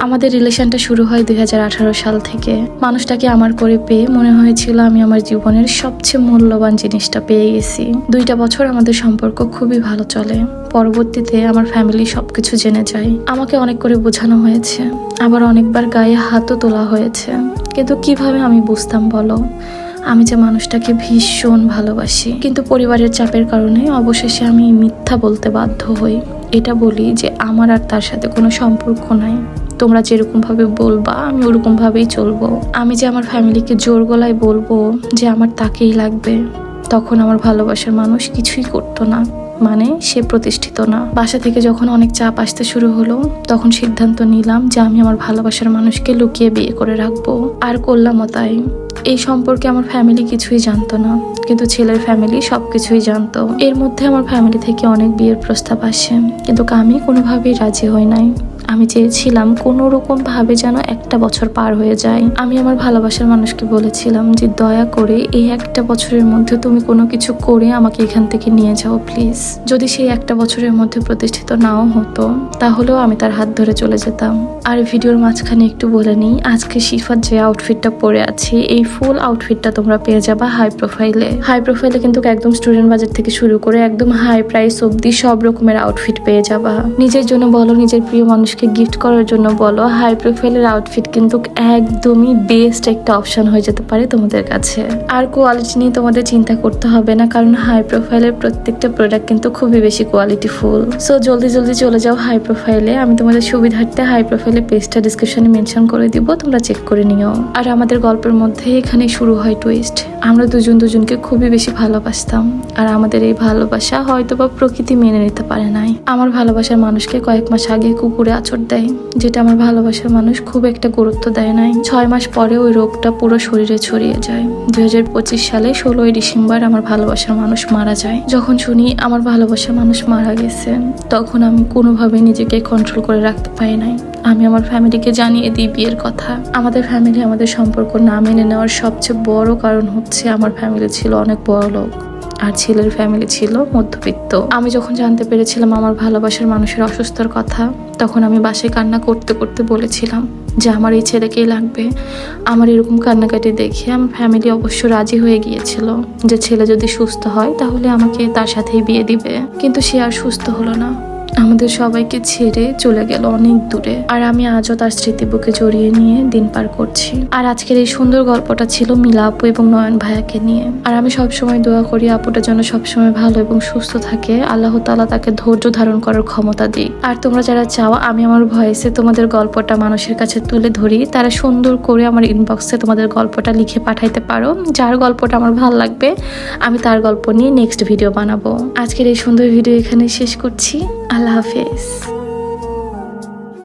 আমাদের রিলেশনটা শুরু হয় দুই হাজার আঠারো সাল থেকে। মানুষটাকে আমার করে পেয়ে মনে হয়েছিল আমি আমার জীবনের সবচেয়ে মূল্যবান জিনিসটা পেয়ে গেছি। দুইটা বছর আমাদের সম্পর্ক খুবই ভালো চলে। পরবর্তীতে আমার ফ্যামিলি সবকিছু জেনে যায়। আমাকে অনেক করে বোঝানো হয়েছে। আবার অনেকবার গায়ে হাতও তোলা হয়েছে। কিন্তু কীভাবে আমি বুঝতাম বলো? আমি যে মানুষটাকে ভীষণ ভালোবাসি। কিন্তু পরিবারের চাপের কারণে অবশেষে আমি মিথ্যা বলতে বাধ্য হই। এটা বলি যে আমার আর তার সাথে কোনো সম্পর্ক নাই। তোমরা যেরকমভাবে বলবা, আমি ওরকমভাবেই চলবো। আমি যে আমার ফ্যামিলিকে জোর গলায় বলব যে আমার তাকেই লাগবে, তখন আমার ভালোবাসার মানুষ কিছুই করতো না। মানে সে প্রতিষ্ঠিত না। বাসা থেকে যখন অনেক চাপ আসতে শুরু হলো, তখন সিদ্ধান্ত নিলাম যে আমি আমার ভালোবাসার মানুষকে লুকিয়ে বিয়ে করে রাখব। আর করলামও তাই। এই সম্পর্কে আমার ফ্যামিলি কিছুই জানতো না, কিন্তু ছেলের ফ্যামিলি সব কিছুই জানতো। এর মধ্যে আমার ফ্যামিলি থেকে অনেক বিয়ের প্রস্তাব আসে, কিন্তু আমি কোনোভাবেই রাজি হই নাই। আমি চেয়েছিলাম কোনো রকম ভাবে যেন একটা বছর পার হয়ে যায়। আমি আমার ভালোবাসার মানুষকে বলেছিলাম যে, দয়া করে এই একটা বছরের মধ্যে তুমি কোনো কিছু করে আমাকে এখান থেকে নিয়ে যাও, প্লিজ। যদি সেই একটা বছরের মধ্যে প্রতিষ্ঠিত নাও হতো, তাহলেও আমি তার হাত ধরে চলে যেতাম। আর ভিডিওর মাঝখানে একটু বলে নিই, আজকে শিফার যে আউটফিটটা পরে আছে, এই ফুল আউটফিটটা তোমরা পেয়ে যাবা হাই প্রোফাইলে হাই প্রোফাইলে কিন্তু একদম স্টুডেন্ট বাজার থেকে শুরু করে একদম হাই প্রাইস অব্দি সব রকমের আউটফিট পেয়ে যাবা। নিজের জন্য বলো, নিজের প্রিয় মানুষকে গিফট করার জন্য বলো হাই প্রোফাইলের আউটফিট কিন্তু একদমই বেস্ট একটা অপশন হয়ে যেতে পারে তোমাদের কাছে। আর কোয়ালিটি নিয়ে তোমাদের চিন্তা করতে হবে না, কারণ হাই প্রোফাইলের প্রত্যেকটা প্রোডাক্ট কিন্তু খুবই বেশি কোয়ালিটিফুল সো জলদি জলদি চলে যাও হাই প্রোফাইলে আমি তোমাদের সুবিধার্থে হাই প্রোফাইলে পেজটা ডিসক্রিপশনে মেনশন করে দিব, তোমরা চেক করে নিও। আর আমাদের গল্পের মধ্যে এখানে শুরু হয় টুইস্ট আমরা দুজন দুজনকে খুবই বেশি ভালোবাসতাম, আর আমাদের এই ভালোবাসা হয়তো বা প্রকৃতি মেনে নিতে পারে নাই। আমার ভালোবাসার মানুষকে কয়েক মাস আগে কুকুরে আচর দেয়, যেটা আমার ভালোবাসার মানুষ খুব একটা গুরুত্ব দেয় নাই। ছয় মাস পরে ওই রোগটা পুরো শরীরে ছড়িয়ে যায়। দুই সালে ষোলোই ডিসেম্বর আমার ভালোবাসার মানুষ মারা যায়। যখন শুনি আমার ভালোবাসার মানুষ মারা গেছে, তখন আমি কোনোভাবে নিজেকে কন্ট্রোল করে রাখতে পারি নাই। আমি আমার ফ্যামিলিকে জানিয়ে দিই বিয়ের কথা। আমাদের ফ্যামিলি আমাদের সম্পর্ক না মেনে নেওয়ার সবচেয়ে বড় কারণ হচ্ছে আমার ফ্যামিলি ছিল অনেক বড় লোক আর ছেলের ফ্যামিলি ছিল মধ্যবিত্ত। আমি যখন জানতে পেরেছিলাম আমার ভালোবাসার মানুষের অসুস্থতার কথা, তখন আমি বাসায় কান্না করতে করতে বলেছিলাম যে আমার এই ছেলেকেই লাগবে। আমার এরকম কান্নাকাটি দেখে আমার ফ্যামিলি অবশ্য রাজি হয়ে গিয়েছিল যে ছেলে যদি সুস্থ হয়, তাহলে আমাকে তার সাথেই বিয়ে দিবে। কিন্তু সে আর সুস্থ হলো না। আমাদের সবাইকে ছেড়ে চলে গেল অনেক দূরে। আর আমি আজও তার স্মৃতি বুকে জড়িয়ে নিয়ে দিন পার করছি। আর আজকের এই সুন্দর গল্পটা ছিল মিলা আপু এবং নয়ন ভাইয়াকে নিয়ে। আর আমি সবসময় দোয়া করি আপুটা যেন সবসময় ভালো এবং সুস্থ থাকে। আল্লাহ তালা তাকে ধৈর্য ধারণ করার ক্ষমতা দিই আর তোমরা যারা চাও আমি আমার ভয়েসে তোমাদের গল্পটা মানুষের কাছে তুলে ধরি, তারা সুন্দর করে আমার ইনবক্সে তোমাদের গল্পটা লিখে পাঠাইতে পারো। যার গল্পটা আমার ভালো লাগবে, আমি তার গল্প নিয়ে নেক্সট ভিডিও বানাবো। আজকের এই সুন্দর ভিডিও এখানে শেষ করছি। আল্লাহ হাফেজ।